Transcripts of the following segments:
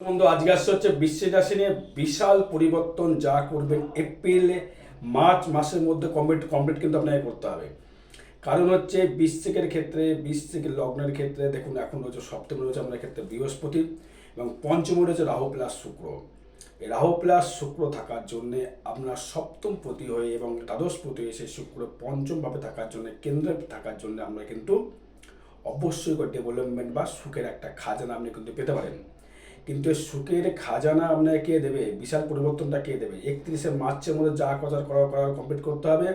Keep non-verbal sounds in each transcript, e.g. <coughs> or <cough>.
বন্ধু, আজকে আসছে হচ্ছে বৃশ্চিক রাশি নিয়ে বিশাল পরিবর্তন যা করবেন এপ্রিল মার্চ মাসের মধ্যে কমপ্লিট কমপ্লিট কিন্তু আপনাকে করতে হবে। কারণ হচ্ছে বৃশ্চিকের ক্ষেত্রে, বৃশ্চিক লগ্নের ক্ষেত্রে, দেখুন, এখন রয়েছে সপ্তম রয়েছে আমাদের ক্ষেত্রে বৃহস্পতি এবং পঞ্চম রয়েছে রাহু প্লাস শুক্র। এই রাহু প্লাস শুক্র থাকার জন্য আপনার সপ্তম প্রতি হয়ে এবং দ্বাদশ প্রতি হয়ে সেই শুক্র পঞ্চমভাবে থাকার জন্য, কেন্দ্রে থাকার জন্য আমরা কিন্তু অবশ্যই ডেভেলপমেন্ট বা সুখের একটা খাজানা আপনি কিন্তু পেতে পারেন। কিন্তু সুখের খাজানা আপনাকে কে দেবে? বিশাল পরিবর্তনটা কে দেবে? একত্রিশে মার্চের মধ্যে যা কথা করার করার কমপ্লিট করতে হবে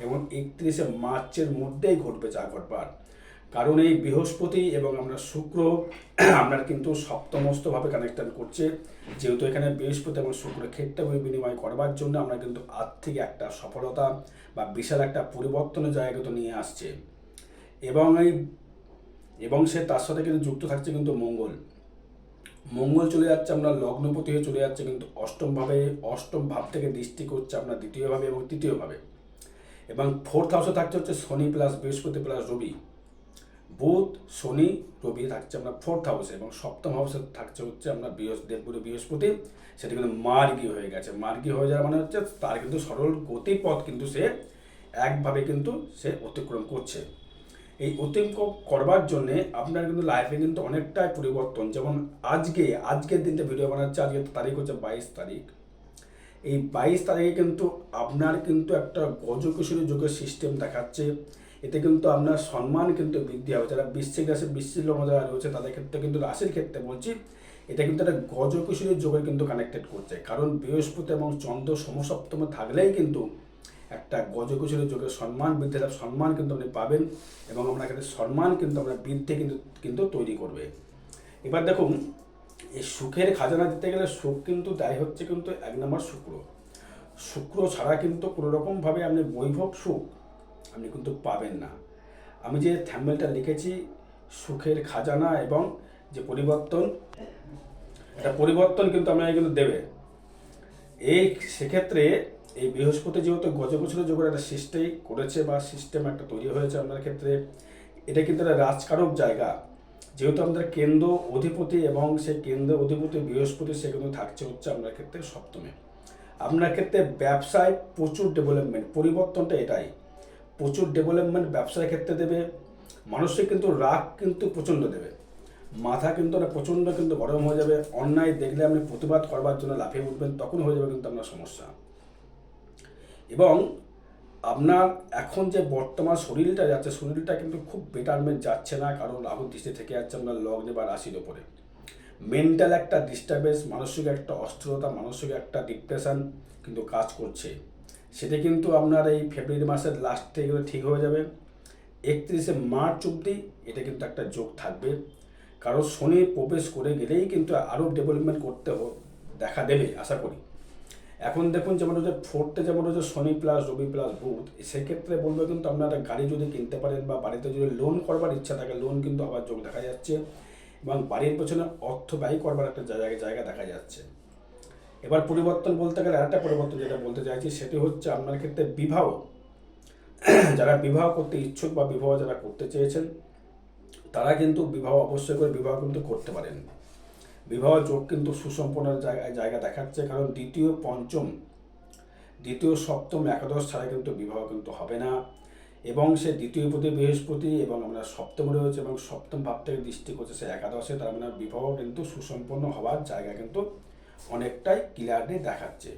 এবং একত্রিশে মার্চের মধ্যেই ঘটবে যা ঘটবার। কারণ এই বৃহস্পতি এবং আমরা শুক্র <clears throat> আপনার কিন্তু সপ্তমস্তভাবে কানেকশন করছে। যেহেতু এখানে বৃহস্পতি এবং শুক্র ক্ষেত্রে বিনিময় করবার জন্য আমরা কিন্তু আর্থিক একটা সফলতা বা বিশাল একটা পরিবর্তনের জায়গা কিন্তু নিয়ে আসছে। এবং এই, এবং সে তার সাথে কিন্তু যুক্ত থাকছে কিন্তু মঙ্গল। মঙ্গল চলে যাচ্ছে আপনার লগ্নপতি হয়ে চলে যাচ্ছে, কিন্তু অষ্টমভাবে অষ্টম ভাব থেকে দৃষ্টি করছে আপনার দ্বিতীয়ভাবে এবং তৃতীয়ভাবে। এবং ফোর্থ হাউসে থাকছে হচ্ছে শনি প্লাস বৃহস্পতি প্লাস রবি। বুধ শনি, রবি থাকছে আপনার ফোর্থ হাউসে এবং সপ্তম হাউসে থাকছে হচ্ছে আপনার বৃহস্পতি দেবগুরু বৃহস্পতি। সেটা কিন্তু মার্গি হয়ে গেছে। মার্গি হয়ে যাওয়া মানে হচ্ছে তার কিন্তু সরল গতিপথ কিন্তু সে একভাবে কিন্তু সে অতিক্রম করছে। এই অতিক্রম করবার জন্যে আপনার কিন্তু লাইফে কিন্তু অনেকটাই পরিবর্তন। যেমন আজকে, আজকের দিনটা ভিডিও বানাচ্ছে, আজকে তারিখ হচ্ছে বাইশ তারিখ। এই বাইশ তারিখে কিন্তু আপনার কিন্তু একটা গজকিশোরী যুগের সিস্টেম দেখাচ্ছে। এতে কিন্তু আপনার সম্মান কিন্তু বৃদ্ধি হবে। যারা বৃশ্চিক রাশি, বৃশ্চিক লগ্ন যারা রয়েছে, তাদের ক্ষেত্রে কিন্তু, রাশির ক্ষেত্রে বলছি, এটা কিন্তু একটা গজকিশোরীর যোগের কিন্তু কানেক্টেড করছে। কারণ বৃহস্পতি এবং চন্দ্র সমসপ্তমে থাকলেই কিন্তু একটা গজকিশোরী যোগের সম্মান বৃদ্ধি লাভ সম্মান কিন্তু আপনি পাবেন এবং আপনার ক্ষেত্রে সম্মান কিন্তু আপনার বৃদ্ধি কিন্তু কিন্তু তৈরি করবে। এবার দেখুন, এই সুখের খাজানা দিতে গেলে সুখ কিন্তু দায় হচ্ছে কিন্তু এক নম্বর শুক্র। শুক্র ছাড়া কিন্তু কোনো রকমভাবে আপনি বৈভব সুখ আপনি কিন্তু পাবেন না। আমি যে থ্যাম্বেলটা লিখেছি, সুখের খাজানা এবং যে পরিবর্তন এটা পরিবর্তন কিন্তু আপনাকে কিন্তু দেবে। এই সেক্ষেত্রে এই বৃহস্পতি যেহেতু গজগোচরের যোগের একটা সিস্টেম করেছে বা সিস্টেম একটা তৈরি হয়েছে আপনার ক্ষেত্রে, এটা কিন্তু একটা রাজকারক জায়গা। যেহেতু আমাদের কেন্দ্র অধিপতি এবং সেই কেন্দ্র অধিপতি বৃহস্পতি, সে কিন্তু থাকছে হচ্ছে আপনার ক্ষেত্রে সপ্তমে। আপনার ক্ষেত্রে ব্যবসায় প্রচুর ডেভেলপমেন্ট পরিবর্তনটা এটাই। প্রচুর ডেভেলপমেন্ট ব্যবসার ক্ষেত্রে দেবে, মানুষের কিন্তু রাগ কিন্তু প্রচণ্ড দেবে। মাথা কিন্তু না প্রচণ্ড কিন্তু গরম হয়ে যাবে। অন্যায় দেখলে আপনি প্রতিবাদ করবার জন্য লাফিয়ে উঠবেন, তখন হয়ে যাবে কিন্তু আপনার সমস্যা। এবং আপনার এখন যে বর্তমান শরীরটা যাচ্ছে, শরীরটা কিন্তু খুব বেটারমেন্ট যাচ্ছে না, কারণ রাহুর দৃষ্টি থেকে যাচ্ছে আপনার লগ্নে বা রাশির ওপরে মেন্টাল একটা ডিস্টারবেন্স মানসিক একটা অস্থিরতা, মানসিক একটা ডিপ্রেশন কিন্তু কাজ করছে। সেটা কিন্তু আপনার এই ফেব্রুয়ারি মাসের লাস্টে এগুলো ঠিক হয়ে যাবে। একত্রিশে মার্চ অবধি এটা কিন্তু একটা যোগ থাকবে। কারণ শনি প্রবেশ করে গেলেই কিন্তু আরও ডেভেলপমেন্ট করতে দেখা দেবে, আশা করি। এখন দেখুন, যেমন হচ্ছে ফোর্থে যেমন হচ্ছে শনি প্লাস রবি প্লাস বুধ সেক্ষেত্রে বলব কিন্তু আপনারা গাড়ি যদি কিনতে পারেন বা বাড়িতে যদি লোন করবার ইচ্ছা থাকে লোন কিন্তু আবার যোগ দেখা যাচ্ছে এবং বাড়ির পেছনে অর্থ ব্যয় করবার একটা জায়গা জায়গা দেখা যাচ্ছে। এবার পরিবর্তন বলতে গেলে আরেকটা পরিবর্তন যেটা বলতে চাইছি, সেটি হচ্ছে আপনার ক্ষেত্রে বিবাহ। <clears throat> যারা বিবাহ করতে ইচ্ছুক বা বিবাহ যারা করতে চেয়েছেন, তারা কিন্তু বিবাহ অবশ্যই করে বিবাহ কিন্তু করতে পারেন। বিবাহ যোগ কিন্তু সুসম্পন্নের জায়গা দেখাচ্ছে। কারণ দ্বিতীয় পঞ্চম, দ্বিতীয় সপ্তম একাদশ ছাড়া কিন্তু বিবাহ কিন্তু হবে না। এবং সে দ্বিতীয় প্রতি বৃহস্পতি এবং আমরা সপ্তম রয়েছে এবং সপ্তম ভাব থেকে দৃষ্টি করছে সে একাদশে, তার মানে বিবাহ কিন্তু সুসম্পন্ন হওয়ার জায়গা কিন্তু অনেকটাই ক্লিয়ারলি দেখাচ্ছে।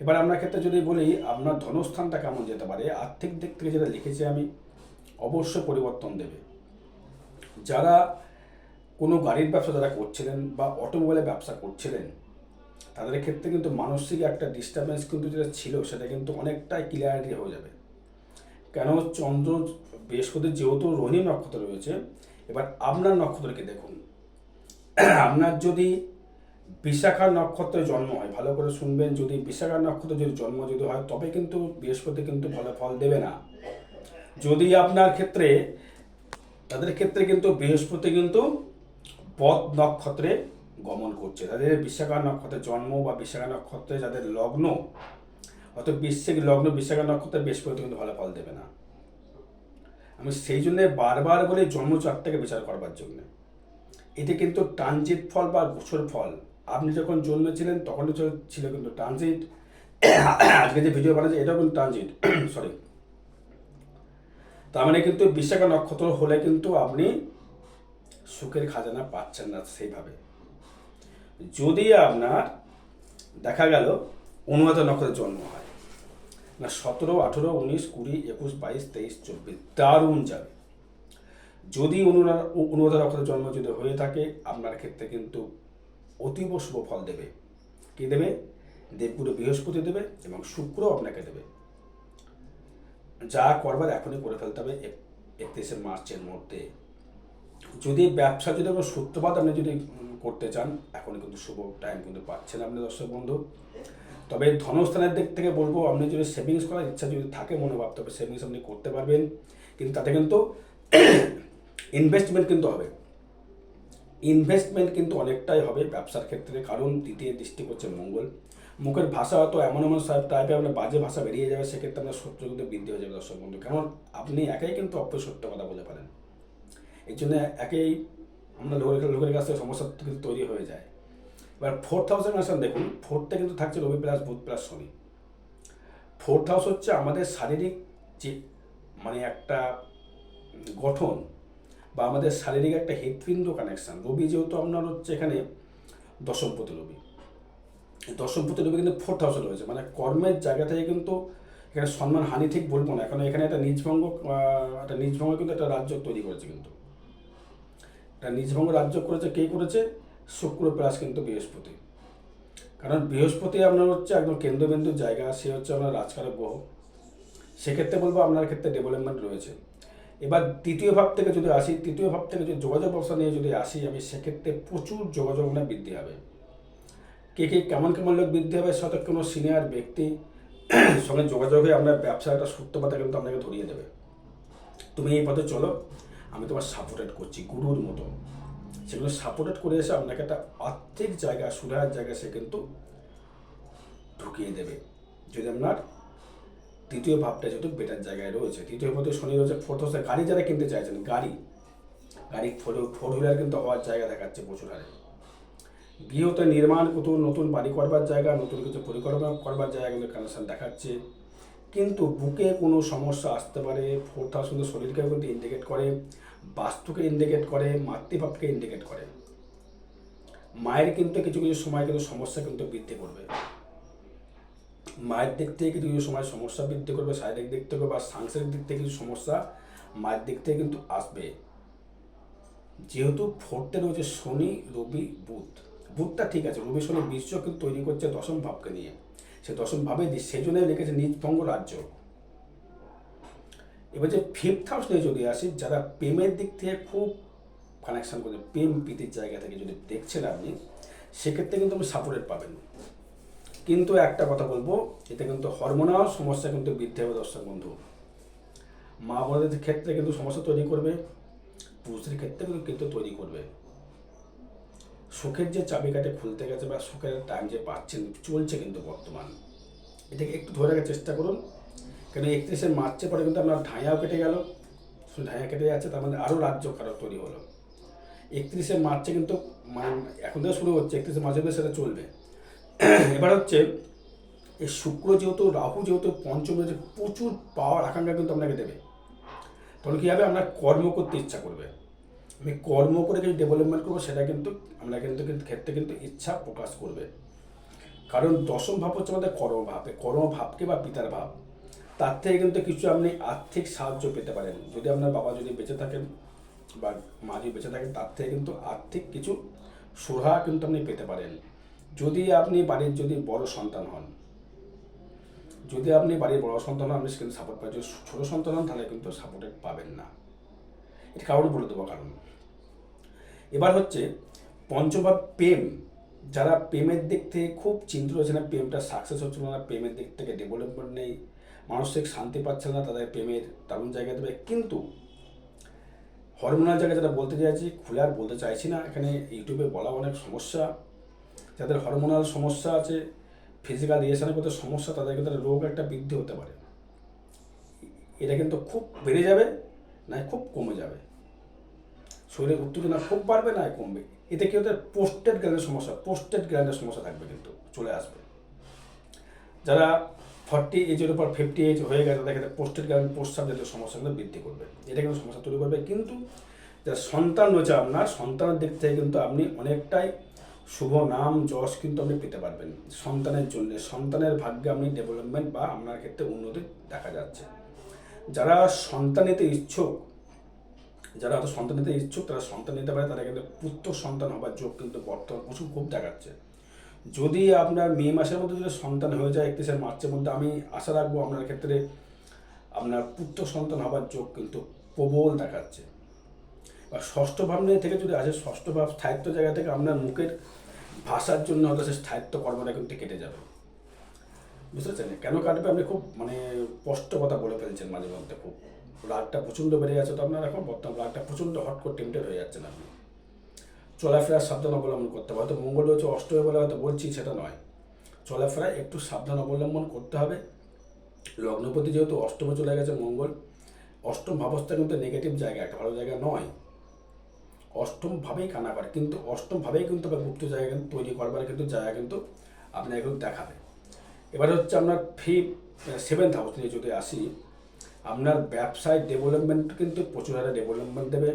এবার আমরা ক্ষেত্রে যদি বলি, আপনার ধনস্থানটা কেমন যেতে পারে? আর্থিক দিক থেকে যেটা লিখেছি আমি, অবশ্য পরিবর্তন দেবে। যারা কোনো গাড়ির ব্যবসা যারা করছিলেন বা অটোমোবাইলের ব্যবসা করছিলেন, তাদের ক্ষেত্রে কিন্তু মানসিক একটা ডিস্টারবেন্স কিন্তু যেটা ছিল, সেটা কিন্তু অনেকটাই ক্লিয়ারিটি হয়ে যাবে। কেন চন্দ্র বৃহস্পতির যেহেতু রোহিণী নক্ষত্র রয়েছে, এবার আপনার নক্ষত্রকে দেখুন। আপনার যদি বিশাখা নক্ষত্রে জন্ম হয়, ভালো করে শুনবেন, যদি বিশাখা নক্ষত্রে যদি জন্ম যদি হয়, তবে কিন্তু বৃহস্পতি কিন্তু ভালো ফল দেবে না। যদি আপনার ক্ষেত্রে, তাদের ক্ষেত্রে কিন্তু বৃহস্পতি কিন্তু পদ নক্ষত্রে গমন করছে। তাদের বিশাখা নক্ষত্রে জন্ম বা বিশাখা নক্ষত্রে যাদের লগ্ন অত বৃশ্চিক লগ্ন, বিশাখা নক্ষত্রে বৃহস্পতি কিন্তু ভালো ফল দেবে না। আমি সেই জন্য বারবার বলে জন্মচারটাকে বিচার করবার জন্য। এটি কিন্তু ট্রানজিট ফল বা গোছর ফল, আপনি যখন জন্মেছিলেন তখন ছিল কিন্তু ট্রানজিট আজকে যে ভিডিও বানাচ্ছে, এটাও কিন্তু ট্রানজিট সরি <coughs> তার মানে কিন্তু বিশাখা নক্ষত্র হলে কিন্তু আপনি সুখের খাজানা পাচ্ছেন না সেইভাবে। যদি আপনার, দেখা গেল অনুরাধা নক্ষত্রের জন্ম হয়, না সতেরো, আঠেরো, উনিশ, কুড়ি, একুশ, বাইশ, তেইশ, চব্বিশ, দারুণ যাবে। যদি অনুরা নক্ষত্রের জন্ম যদি হয়ে থাকে, আপনার ক্ষেত্রে কিন্তু অতীব শুভ ফল দেবে। কি দেবে? দেবগুরু বৃহস্পতি দেবে এবং শুক্র আপনাকে দেবে। যা করবার এখনই করে ফেলতে হবে, এক- একত্রিশে মার্চের মধ্যে। যদি ব্যবসা যদি কোনো সূত্রপাত আপনি যদি করতে চান এখন কিন্তু শুভ টাইম কিন্তু পাচ্ছেন আপনি দর্শক বন্ধু। তবে ধনস্থানের দিক থেকে বলব, আপনি যদি সেভিংস করার ইচ্ছা যদি থাকে মনোভাব, তবে সেভিংস আপনি করতে পারবেন। কিন্তু তাতে কিন্তু <coughs> ইনভেস্টমেন্ট কিন্তু হবে। ইনভেস্টমেন্ট কিন্তু অনেকটাই হবে ব্যবসার ক্ষেত্রে, কারণ তৃতীয় দৃষ্টি করছে মঙ্গল। মুখের ভাষা হয়তো এমন এমন টাইপের আপনার বাজে ভাষা বেরিয়ে যাবে, সেক্ষেত্রে আপনার সত্য কিন্তু বৃদ্ধি হয়ে যাবে দর্শক বন্ধু। কারণ আপনি একাই কিন্তু অপ্রসত্য কথা বলে পারেন এই জন্য একেই আমরা লোকের লোকের কাছ থেকে সমস্যা কিন্তু তৈরি হয়ে যায়। এবার ফোর্থ হাউসের আসেন দেখুন ফোর্থটা কিন্তু থাকছে Rabi plus Budh plus Shani. Fourth house হচ্ছে আমাদের শারীরিক যে মানে একটা গঠন বা আমাদের শারীরিক একটা হৃৎপিণ্ড কানেকশান রবি যেহেতু আপনার হচ্ছে এখানে দশমপতি রবি। দশমপতি রবি কিন্তু ফোর্থ হাউসে রয়েছে। মানে কর্মের জায়গা থেকে কিন্তু এখানে সম্মান, হানি ঠিক বলব না। কারণ এখানে একটা নিজভঙ্গ একটা নিজভঙ্গ কিন্তু একটা রাজ্য তৈরি করেছে কিন্তু। নিজভঙ্গ রাজ্য করেছে, কে করেছে? শুক্র প্লাস কিন্তু বৃহস্পতি। কারণ বৃহস্পতি আপনার হচ্ছে একদম কেন্দ্রবিন্দুর জায়গা, সে হচ্ছে আপনার রাজকারক গ্রহ। সেক্ষেত্রে বলব আপনার ক্ষেত্রে ডেভেলপমেন্ট রয়েছে। এবার তৃতীয় ভাব থেকে যদি আসি, তৃতীয় ভাব থেকে যদি যোগাযোগ ব্যবস্থা নিয়ে যদি আসি, আমি সেক্ষেত্রে প্রচুর যোগাযোগ আপনার বৃদ্ধি হবে। কে কে, কেমন কেমন লোক বৃদ্ধি হবে সাথে কোনো সিনিয়র ব্যক্তি, সঙ্গে যোগাযোগ আপনার ব্যবসার একটা সূত্রপাতা কিন্তু আপনাকে ধরিয়ে দেবে। তুমি এই পথে চলো। আমি তোমার সাপোর্টেড করছি, গুরুর মতো। সেগুলো সাপোর্টেড করে এসে আপনাকে একটা আর্থিক জায়গা সুরাহার জায়গা সে কিন্তু ঢুকিয়ে দেবে। যদি আপনার তৃতীয় ভাবটা যেহেতু বেটার জায়গায় রয়েছে, তৃতীয় ভাবতে শনি রয়েছে ফোর্থ হাউসে গাড়ি যারা কিনতে চাইছেন, গাড়ি। গাড়ি ফোর ফোর হুইলার কিন্তু হওয়ার জায়গা দেখাচ্ছে প্রচুর হারে গৃহতে নির্মাণ কত নতুন বাড়ি করবার জায়গা, নতুন কিছু পরিকল্পনা করবার জায়গা কিন্তু কানেকশন দেখাচ্ছে। কিন্তু বুকে কোনো সমস্যা আসতে পারে ফোর্থ হাউস কিন্তু শরীরকে কিন্তু ইন্ডিকেট করে। বাস্তুকে ইন্ডিকেট করে, মাতৃভাবকে ইন্ডিকেট করে। মায়ের কিন্তু কিছু কিছু সময় কিন্তু সমস্যা কিন্তু বৃদ্ধি করবে। মায়ের দিক থেকে কিছু কিছু সময় সমস্যা বৃদ্ধি করবে, শারীরিক দিক থেকে বা সাংসারিক দিক থেকে কিছু সমস্যা মায়ের দিক থেকে কিন্তু আসবে। যেহেতু ফোর্থে রয়েছে শনি, রবি, বুধ। বুধটা ঠিক আছে, রবি, শনি, বিশ্ব কিন্তু তৈরি করছে দশম ভাবকে নিয়ে। সে দশম ভাবে সেই জন্য লিখেছে নিজভঙ্গ রাজ্য। এবার যে ফিফথ হাউস নিয়ে যদি আসি, যারা প্রেমের দিক থেকে খুব কানেকশন করছে প্রেম প্রীতির জায়গা থেকে যদি দেখছেন আপনি, সেক্ষেত্রে কিন্তু আপনি সাপোর্টেড পাবেন। কিন্তু একটা কথা বলব এতে কিন্তু হরমোনাল সমস্যা কিন্তু বৃদ্ধি হবে দর্শক বন্ধু। মা বোনদের ক্ষেত্রে কিন্তু সমস্যা তৈরি করবে, পুরুষদের ক্ষেত্রে কিন্তু কিন্তু তৈরি করবে। সুখের যে চাবিকাঠি খুলতে গেছে বা সুখের টাইম যে পাচ্ছেন, চলছে কিন্তু বর্তমান। এটাকে একটু ধরে রাখার চেষ্টা করুন। কেন একত্রিশে মার্চের পরে কিন্তু আপনার ঢাইয়াও কেটে গেল। ঢাইয়া কেটে যাচ্ছে, তার মধ্যে আরও রাজ্য খারাপ তৈরি হলো। একত্রিশে মার্চে কিন্তু মানে এখন থেকে শুরু হচ্ছে, একত্রিশে মার্চে সেটা চলবে। এবার হচ্ছে, এই শুক্র যেহেতু, রাহু যেহেতু পঞ্চম রয়েছে প্রচুর পাওয়ার আকাঙ্ক্ষা কিন্তু আপনাকে দেবে। তখন কী হবে? আপনার কর্ম করতে ইচ্ছা করবে। আমি কর্ম করে কিছু ডেভেলপমেন্ট করব, সেটা কিন্তু আমরা কিন্তু কিন্তু ক্ষেত্রে কিন্তু ইচ্ছা প্রকাশ করবে। কারণ দশম ভাব হচ্ছে আমাদের কর্মভাব। এই কর্মভাবকে বা পিতার ভাব। তার থেকে কিন্তু কিছু আপনি আর্থিক সাহায্য পেতে পারেন। যদি আপনার বাবা যদি বেঁচে থাকেন বা মা যদি বেঁচে থাকেন, তার থেকে কিন্তু আর্থিক কিছু সুরাহা কিন্তু আপনি পেতে পারেন। যদি আপনি বাড়ির যদি বড় সন্তান হন, যদি আপনি বাড়ির বড় সন্তান হন, আপনি কিন্তু সাপোর্ট পাবেন। যদি ছোটো সন্তান হন, তাহলে কিন্তু সাপোর্টেড পাবেন না। এটা কারণ বলে দেবো কারণ। এবার হচ্ছে পঞ্চমভাব প্রেম। যারা প্রেমের দিক থেকে খুব চিন্তিত রয়েছে না, প্রেমটা সাকসেস হচ্ছিল না, প্রেমের দিক থেকে ডেভেলপমেন্ট নেই মানসিক শান্তি পাচ্ছে না তাদের প্রেমের দারুণ জায়গা দেবে। কিন্তু হরমোনাল জায়গায় যেটা বলতে চাইছি, খুলে আর বলতে চাইছি না। এখানে ইউটিউবে বলা অনেক সমস্যা। যাদের হরমোনাল সমস্যা আছে ফিজিক্যাল রিয়েশনের করতে সমস্যা, তাদের কিন্তু রোগ একটা বৃদ্ধি হতে পারে। এটা কিন্তু খুব বেড়ে যাবে, না খুব কমে যাবে। শরীরের উত্তেজনা খুব বাড়বে, না কমবে। এতে কি হতে পোস্টেড গ্র্যান্ডের সমস্যা পোস্টেড গ্র্যান্ডের সমস্যা থাকবে কিন্তু, চলে আসবে। যারা ফর্টি এজের উপর ফিফটি এজ হয়ে গেছে তাদের ক্ষেত্রে পোস্টেড গ্র্যান্ড পোস্ট জাতীয় কিন্তু বৃদ্ধি করবে। এটা কিন্তু সমস্যা তৈরি করবে, কিন্তু যারা সন্তান রয়েছে আপনার, সন্তানের দিক থেকে কিন্তু আপনি অনেকটাই শুভ নাম, যশ কিন্তু আপনি পেতে পারবেন সন্তানের জন্য। সন্তানের ভাগ্যে আপনি ডেভেলপমেন্ট বা আপনার ক্ষেত্রে উন্নতি দেখা যাচ্ছে। যারা সন্তান নিতে ইচ্ছুক, যারা হয়তো সন্তান নিতে ইচ্ছুক, তারা সন্তান নিতে পারে তারা কিন্তু পুত্র সন্তান হবার যোগ কিন্তু বর্তমান প্রচুর খুব দেখাচ্ছে। যদি আপনার মে মাসের মধ্যে যদি সন্তান হয়ে যায় একত্রিশে মার্চের মধ্যে, আমি আশা রাখব আপনার ক্ষেত্রে আপনার পুত্র সন্তান হবার যোগ কিন্তু প্রবল দেখাচ্ছে। বা ষষ্ঠ ভাব নিয়ে থেকে যদি আসে, ষষ্ঠ ভাব স্থায়িত্ব জায়গা থেকে আপনার মুখের ভাষার জন্য হয়তো সে স্থায়িত্ব কর্মটা কিন্তু কেটে যাবে। বুঝতে পারছেন? কেন কাটবে? আপনি খুব মানে স্পষ্ট কথা বলে ফেলছেন মাঝে মধ্যে খুব। রাগটা প্রচণ্ড বেড়ে যাচ্ছে তো আপনার এখন বর্তমান রাগটা প্রচণ্ড হট করে টেম্পটেড হয়ে যাচ্ছেন আপনি। চলাফেরার সাবধান অবলম্বন করতে হবে। হয়তো মঙ্গল হচ্ছে অষ্টমে বলে হয়তো বলছি, সেটা নয়। চলাফেরায় একটু সাবধান অবলম্বন করতে হবে। লগ্নপতি যেহেতু অষ্টমে চলে গেছে মঙ্গল, অষ্টম ভাবস্থা কিন্তু নেগেটিভ জায়গা, একটা ভালো জায়গা নয়। অষ্টমভাবেই কানা করে, কিন্তু অষ্টমভাবেই কিন্তু আবার গুপ্ত জায়গা কিন্তু তৈরি করবার কিন্তু জায়গা কিন্তু আপনাকে কিন্তু দেখাবে। এবার হচ্ছে আপনার ফিফ সেভেন্থ হাউস নিয়ে যদি আসি, আপনার ব্যবসায় ডেভেলপমেন্ট কিন্তু প্রচুর হারে ডেভেলপমেন্ট দেবে।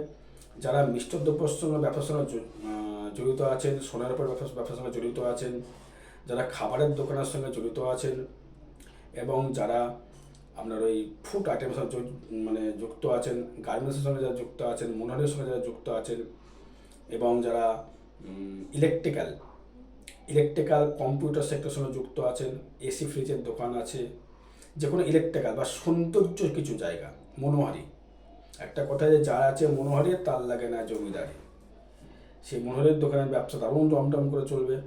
যারা মিষ্ট দ্রব্যের সঙ্গে ব্যবসার সঙ্গে জড়িত আছেন, সোনার উপর ব্যবসা ব্যবসার সঙ্গে জড়িত আছেন, যারা খাবারের দোকানের সঙ্গে জড়িত আছেন, এবং যারা আপনার ওই ফুড আইটেমের সঙ্গে মানে যুক্ত আছেন গার্মেন্টসের সঙ্গে যারা যুক্ত আছেন মনোহরের সঙ্গে যারা যুক্ত আছেন, এবং যারা ইলেকট্রিক্যাল ইলেকট্রিক্যাল কম্পিউটার সেক্টরের সঙ্গে যুক্ত আছেন এসি ফ্রিজের দোকান আছে যে কোনো ইলেকট্রিক্যাল বা সৌন্দর্য কিছু জায়গা, মনোহারি একটা কথা যে যার আছে মনোহারি তার লাগে না জমিদারি। সেই মনোহারের দোকানের ব্যবসা দারুণ দমদম করে চলবে।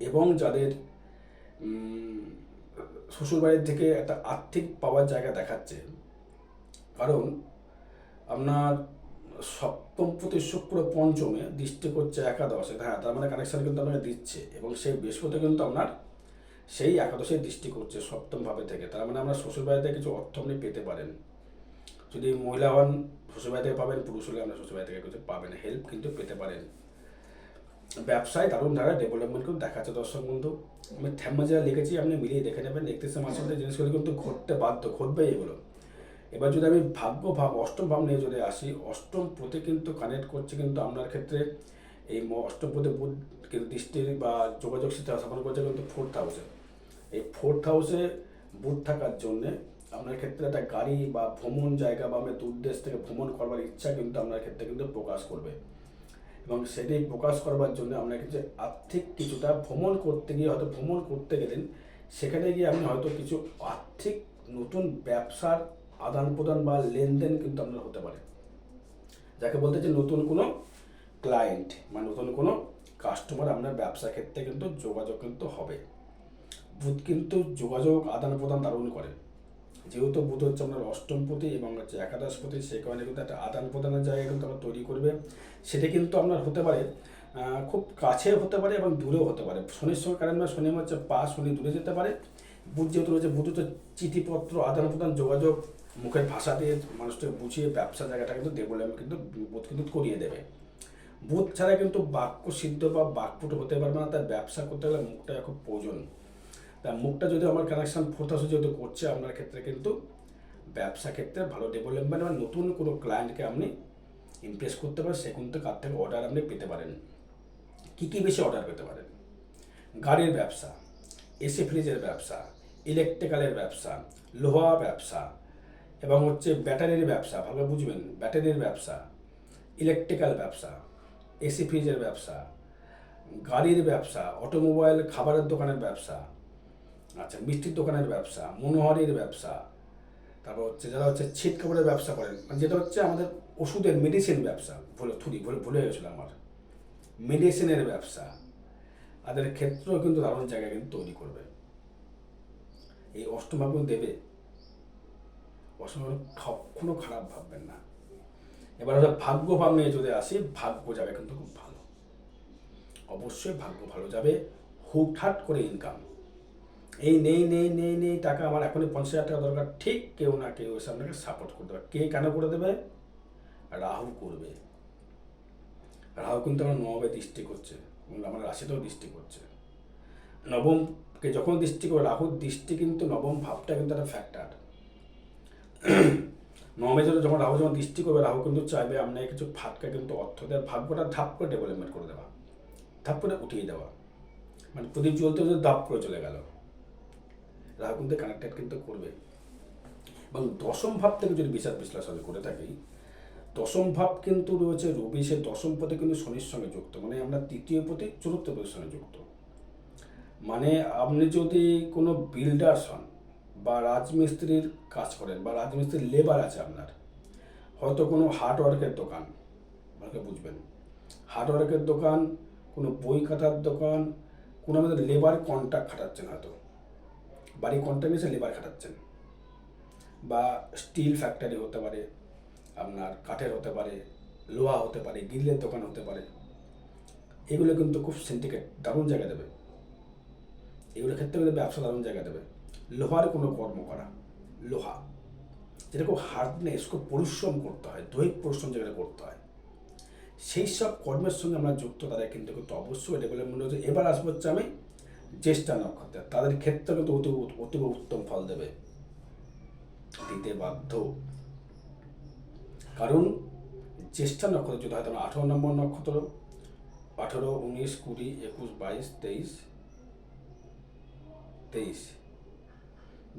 এবং যাদের শ্বশুরবাড়ির থেকে একটা আর্থিক পাওয়ার জায়গা দেখাচ্ছে। কারণ আপনার সপ্তম প্রতি শুক্র পঞ্চমে দৃষ্টি করছে একাদশে। হ্যাঁ তার মানে কানেকশান কিন্তু আপনাকে দিচ্ছে। এবং সেই বৃহস্পতি কিন্তু আপনার সেই একাদশে দৃষ্টি করছে সপ্তমভাবে থেকে। তার মানে আমরা শ্বশুরবাড়ি থেকে কিছু অর্থ আপনি পেতে পারেন। যদি মহিলা হন শ্বশুরবাড়ি থেকে পাবেন, পুরুষ হলে আপনার শ্বশুরবাড়ি থেকে কিছু পাবেন। হেল্প কিন্তু পেতে পারেন। ব্যবসায় দারুণ ধারা ডেভেলপমেন্ট কিন্তু দেখাচ্ছে দর্শক বন্ধু। আমি থ্যাম্মা যা লিখেছি, আপনি মিলিয়ে দেখে নেবেন। একত্রিশে মাসের মধ্যে জিনিসগুলো কিন্তু ঘটতে বাধ্য, ঘটবে এগুলো। এবার যদি আমি ভাগ্য ভাব, অষ্টম ভাব নিয়ে যদি আসি, অষ্টম প্রতি কিন্তু কানেক্ট করছে কিন্তু আপনার ক্ষেত্রে এই অষ্টম প্রতি বুধ কিন্তু দৃষ্টির বা যোগাযোগ সাথে স্থাপন করছে কিন্তু ফোর্থ হাউসে এই ফোর্থ হাউসে বুধ থাকার জন্যে আপনার ক্ষেত্রে একটা গাড়ি বা ভ্রমণ জায়গা বা আমি দূর দেশ থেকে ভ্রমণ করবার ইচ্ছা কিন্তু আপনার ক্ষেত্রে কিন্তু প্রকাশ করবে। এবং সেটি প্রকাশ করবার জন্য আপনাকে যে আর্থিক কিছুটা ভ্রমণ করতে গিয়ে হয়তো ভ্রমণ করতে গেলেন, সেখানে গিয়ে আপনি হয়তো কিছু আর্থিক নতুন ব্যবসার আদান প্রদান বা লেনদেন কিন্তু আপনার হতে পারে। যাকে বলতে যে নতুন কোনো ক্লায়েন্ট বা নতুন কোনো কাস্টমার আপনার ব্যবসা ক্ষেত্রে কিন্তু যোগাযোগ কিন্তু হবে। বুধ কিন্তু যোগাযোগ আদান প্রদান দারুণ করে যেহেতু বুধ হচ্ছে আপনার অষ্টমপতি এবং হচ্ছে একাদশপতি, সেই কারণে কিন্তু একটা আদান প্রদানের জায়গা কিন্তু আপনার তৈরি করবে। সেটা কিন্তু আপনার হতে পারে খুব কাছে হতে পারে এবং দূরেও হতে পারে। শনির সঙ্গে কারণ না, শনি হচ্ছে পা শনি দূরে যেতে পারে। বুধ যেহেতু রয়েছে, বুধ হচ্ছে চিঠিপত্র, আদান প্রদান, যোগাযোগ, মুখের ভাষা দিয়ে মানুষকে বুঝিয়ে ব্যবসা জায়গাটা কিন্তু ডেভেলপমেন্ট কিন্তু বুধ কিন্তু করিয়ে দেবে। বুধ ছাড়া কিন্তু বাক্য সিদ্ধ বা বাক্যটা হতে পারবে না, তার ব্যবসা করতে গেলে মুখটা খুব প্রয়োজন। তা মুখটা যদি আমার কানেকশন ফোর্থ যেহেতু করছে, আপনার ক্ষেত্রে কিন্তু ব্যবসা ক্ষেত্রে ভালো ডেভেলপমেন্ট বা নতুন কোনো ক্লায়েন্টকে আপনি ইমপ্রেস করতে পারেন, সে কিন্তু কার থেকে অর্ডার আপনি পেতে পারেন। কী কী বেশি অর্ডার পেতে পারেন? গাড়ির ব্যবসা, এসি ফ্রিজের ব্যবসা ইলেকট্রিক্যালের ব্যবসা, লোহা ব্যবসা, এবং হচ্ছে ব্যাটারির ব্যবসা, ভালো বুঝবেন ব্যাটারির ব্যবসা ইলেকট্রিক্যাল ব্যবসা, এসি ফ্রিজের ব্যবসা, গাড়ির ব্যবসা অটোমোবাইল খাবারের দোকানের ব্যবসা আচ্ছা মিষ্টির দোকানের ব্যবসা, মনোহারির ব্যবসা, তারপর হচ্ছে যারা হচ্ছে ছিট কাপড়ের ব্যবসা করেন মানে যেটা হচ্ছে আমাদের ওষুধের মেডিসিন ব্যবসা, ভুলে, থুরি, ভুলে ভুলে গেছিল আমার। মেডিসিনের ব্যবসা, তাদের ক্ষেত্রেও কিন্তু দারুণ জায়গা কিন্তু তৈরি করবে। এই অষ্টমভাব কিন্তু দেবে। অষ্টমভাব কখনো খারাপ ভাববেন না। এবার হচ্ছে ভাগ্য ভাব নিয়ে যদি আসি, ভাগ্য যাবে কিন্তু খুব ভালো। অবশ্যই ভাগ্য ভালো যাবে। হুটহাট করে ইনকাম এই নেই নেই নেই নেই, টাকা আমার এখনই পঞ্চাশ হাজার টাকা দরকার। ঠিক কেউ না কেউ এসে আপনাকে সাপোর্ট করতে পারে কে কেন করে দেবে? রাহু করবে। রাহু কিন্তু আমার নবমে দৃষ্টি করছে। আমার রাশিতেও দৃষ্টি করছে। নবমকে যখন দৃষ্টি করে রাহুর দৃষ্টি কিন্তু নবম ভাবটা কিন্তু একটা ফ্যাক্টর নবমে যখন যখন রাহু যখন দৃষ্টি করবে, রাহু কিন্তু চাইবে আপনাকে কিছু ফাটকা কিন্তু অর্থ দেওয়ার। ভাগ্যটা ধাপ করে ডেভেলপমেন্ট করে দেওয়া। ধাপ করে উঠিয়ে দেওয়া। মানে প্রদীপ জ্বলতে জ্বলতে ধাপ করে চলে গেল। রাহু কিন্তু কানেক্টেড কিন্তু করবে। এবং দশম ভাব থেকে যদি বিচার বিশ্লেষণ করে থাকি, দশম ভাব কিন্তু রয়েছে রবি সে দশম পথে কিন্তু শনির সঙ্গে যুক্ত মানে আমরা তৃতীয় পথে চতুর্থ পথের সঙ্গে যুক্ত। মানে আপনি যদি কোনো বিল্ডার্স হন বা রাজমিস্ত্রির কাজ করেন বা রাজমিস্ত্রির লেবার আছে আপনার, হয়তো কোনো হার্ডওয়ার্কের দোকান, আমাকে বুঝবেন। হার্ডওয়ার্কের দোকান, কোনো বই খাতার দোকান, কোনো আমাদের লেবার কন্ট্রাক্ট খাটাচ্ছেন হয়তো। বাড়ি নিয়েছে লেবার খাটাচ্ছেন। বা স্টিল ফ্যাক্টরি হতে পারে, আপনার কাঠের হতে পারে, লোহা হতে পারে গিল্লের দোকান হতে পারে। এগুলো কিন্তু খুব সিন্ডিকেট দারুণ জায়গা দেবে। এগুলোর ক্ষেত্রে কিন্তু ব্যবসা দারুণ জায়গা দেবে। লোহার কোনো কর্ম করা, লোহা। যেটা খুব হার্ডনেস খুব পরিশ্রম করতে হয়, দৈহিক পরিশ্রম যেগুলো করতে হয়। সেই সব কর্মের সঙ্গে আমরা যুক্ত, তাদের কিন্তু কিন্তু অবশ্যই ডেভেলপমেন্ট হচ্ছে। এবার আসব হচ্ছে আমি জ্যেষ্ঠা নক্ষত্রে, তাদের ক্ষেত্রে কিন্তু অতি অতীব উত্তম ফল দেবে। দিতে বাধ্য। কারণ জ্যেষ্ঠা নক্ষত্র যদি হয় তোমার আঠেরো নম্বর নক্ষত্র, আঠেরো, উনিশ, কুড়ি, একুশ, বাইশ, তেইশ তেইশ,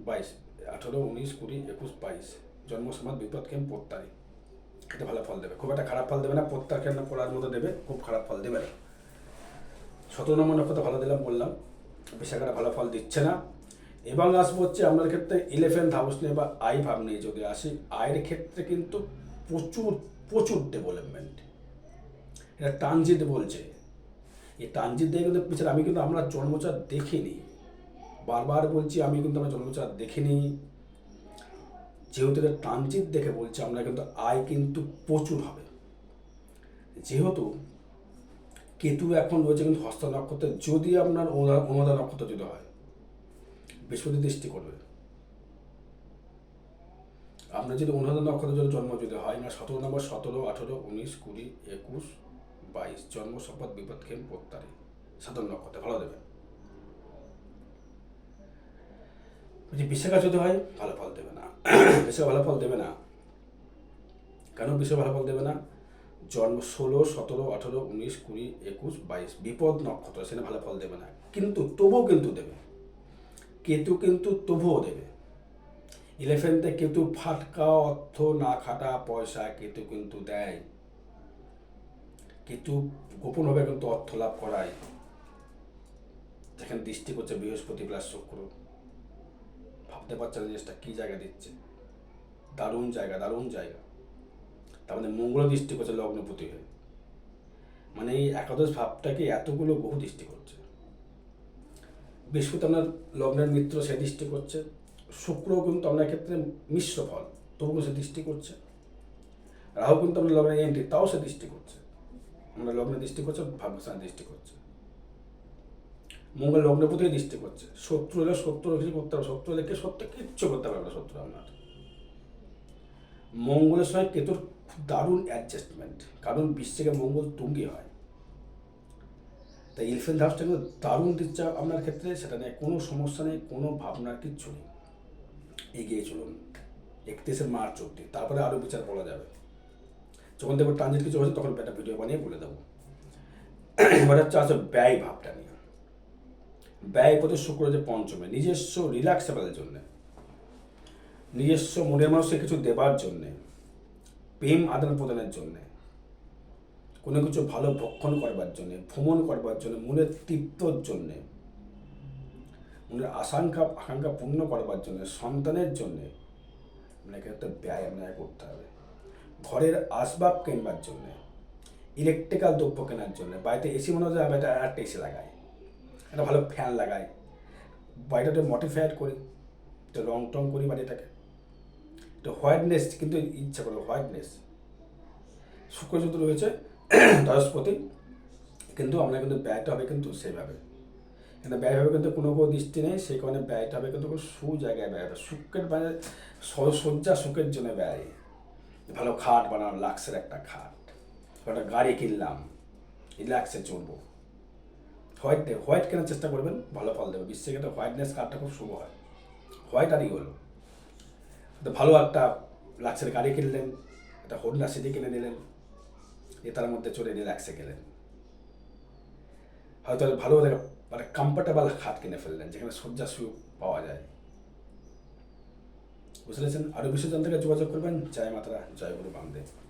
বাইশ, আঠেরো, উনিশ, কুড়ি, একুশ, বাইশ। জন্ম সমাজ বিপদ কেম প্রত্যারী এটা ভালো ফল দেবে। খুব একটা খারাপ ফল দেবে না প্রত্যাখ্যান করার মতো দেবে, খুব খারাপ ফল দেবে না। সতেরো নম্বর নক্ষত্র ভালো দিলাম বললাম। বিশাখাটা ভালো ফল দিচ্ছে না। এবং আসব হচ্ছে আপনার ক্ষেত্রে ইলেভেন্থ হাউস নিয়ে বা আই ভাব নিয়ে যদি আসি, আয়ের ক্ষেত্রে কিন্তু প্রচুর প্রচুর ডেভেলপমেন্ট এটা টানজিৎ বলছে। এই টানজিৎ দিয়ে কিন্তু পিছনে আমি কিন্তু আমরা জন্মচার দেখিনি। বারবার বলছি, আমি কিন্তু আমরা জন্মচার দেখিনি। যেহেতু এটা ট্রানজিট দেখে বলছে, আমরা কিন্তু আয় কিন্তু প্রচুর হবে। যেহেতু কেতু এখন রয়েছে কিন্তু হস্ত নক্ষত্রে, যদি আপনার অনুদা নক্ষত্র যদি হয়, বৃহস্পতি দৃষ্টি করবে। আপনার যদি অনুদা নক্ষত্র যদি জন্ম যদি হয়, না সতেরো নম্বর সতেরো, আঠেরো, উনিশ, কুড়ি, একুশ, বাইশ, জন্ম, সম্পদ, বিপদ খেম প্রত্যারী সাধারণ নক্ষত্রে, ভালো দেবে যদি বিশাখা যদি হয়, ভালো ফল দেবে না। <clears throat> বিশাখা ভালো ফল দেবে না। কেন বিশাখা ভালো ফল দেবে না? জন্ম ষোলো, সতেরো, আঠেরো, উনিশ, কুড়ি, একুশ, বাইশ। বিপদ নক্ষত্র, সেখানে ভালো ফল দেবে না। কিন্তু তবুও কিন্তু দেবে। কেতু কিন্তু তবুও দেবে। ইলেভেন্থে কেতু ফাটকা, অর্থ না খাটা, পয়সা কেতু কিন্তু দেয়। কেতু গোপনভাবে কিন্তু অর্থ লাভ করায়। যেখানে দৃষ্টি করছে বৃহস্পতি প্লাস শুক্র। ভাবতে পারছে না জিনিসটা কী জায়গা দিচ্ছে? দারুণ জায়গা দারুণ জায়গা। তার মানে মঙ্গল দৃষ্টি করছে লগ্নপতি হয়ে। মানে এই একাদশ ভাবটাকে এতগুলো বহু দৃষ্টি করছে। বৃহস্পতি আপনার লগ্নের মিত্র সে দৃষ্টি করছে। শুক্র কিন্তু আপনার ক্ষেত্রে মিশ্র ফল, তবুও সে দৃষ্টি করছে। রাহু কিন্তু আপনার লগ্নের এন্ট্রি তাও সে দৃষ্টি করছে। আমরা লগ্নে দৃষ্টি করছে ভাগ্যস্থানে দৃষ্টি করছে। মঙ্গল লগ্নপতি দৃষ্টি করছে। শত্রু হলে শত্রু কিছু করতে হবে, শত্রু এলে কে? সত্য কিচ্ছু করতে পারবে শত্রু আপনার। মঙ্গলের সঙ্গে কেতুর দারুণ অ্যাডজাস্টমেন্ট কারণ বিশ্বে মঙ্গল তুঙ্গি হয়। তাই ইলফেন হাউসটা কিন্তু দারুণ দিচ্ছে আপনার ক্ষেত্রে, সেটা নিয়ে কোনো সমস্যা নেই, কোনো ভাবনার কিচ্ছু নেই। এগিয়ে চলুন, একত্রিশে মার্চ অব্দি তারপরে আরও বিচার বলা যাবে। যখন দেখব ট্রানজিট কিছু হচ্ছে তখন একটা ভিডিও বানিয়ে বলে দেবো। এবার হচ্ছে আছে ব্যয় ভাবটা নিয়ে। ব্যয় পথে শুক্র যে পঞ্চমে, নিজস্ব রিল্যাক্সেবলের জন্যে। নিজস্ব মনের মানুষকে কিছু দেবার জন্যে, প্রেম আদান প্রদানের জন্যে, কোনো কিছু ভালো ভক্ষণ করবার জন্যে, ভ্রমণ করবার জন্য, মনের তৃপ্তর জন্যে, মনের আশঙ্কা, আকাঙ্ক্ষা পূর্ণ করবার জন্য, সন্তানের জন্যে আপনাকে একটা ব্যয় আপনাকে করতে হবে। ঘরের আসবাব কেনবার জন্যে ইলেকট্রিক্যাল দ্রব্য কেনার জন্য, বাড়িতে এসি মনে হচ্ছে আমি একটা একটা এসি লাগাই একটা ভালো ফ্যান লাগাই বাড়িটাতে মডিফাইড করি রং টং করি বাড়িটাকে হোয়াইটনেস কিন্তু ইচ্ছা করল হোয়াইটনেস শুক্র যদি রয়েছে দ্বাদশপতি, কিন্তু আমরা কিন্তু ব্যয়টা হবে কিন্তু সেভাবে। কিন্তু ব্যয় হবে কিন্তু কোনো কোনো দৃষ্টি নেই, সেই কারণে ব্যয়টা হবে কিন্তু কোনো সু জায়গায় ব্যয় হবে সুখের মানে সজ্জা সুখের জন্য ব্যয়। ভালো খাট বানালাম লাক্সের একটা খাট। একটা গাড়ি কিনলাম রিল্যাক্সে চলবো হোয়াইট হোয়াইট কেনার চেষ্টা করবেন, ভালো ফল দেবে। বিশ্বের ক্ষেত্রে হোয়াইটনেস কার্ডটা খুব শুভ হয়। হোয়াইট আর ইগল তো ভালো একটা লাক্সের গাড়ি কিনলেন, একটা হোন্ডা সিটি কিনে নিলেন এ তার মধ্যে চলে রিল্যাক্সে গেলেন। হয়তো ভালো মানে কমফোর্টেবল হাত কিনে ফেললেন, যেখানে শয্যা সুখ পাওয়া যায়। বুঝলেছেন আরও বেশি জানতে যোগাযোগ করবেন। জয় মাতারা, জয় গুরু বামদেব।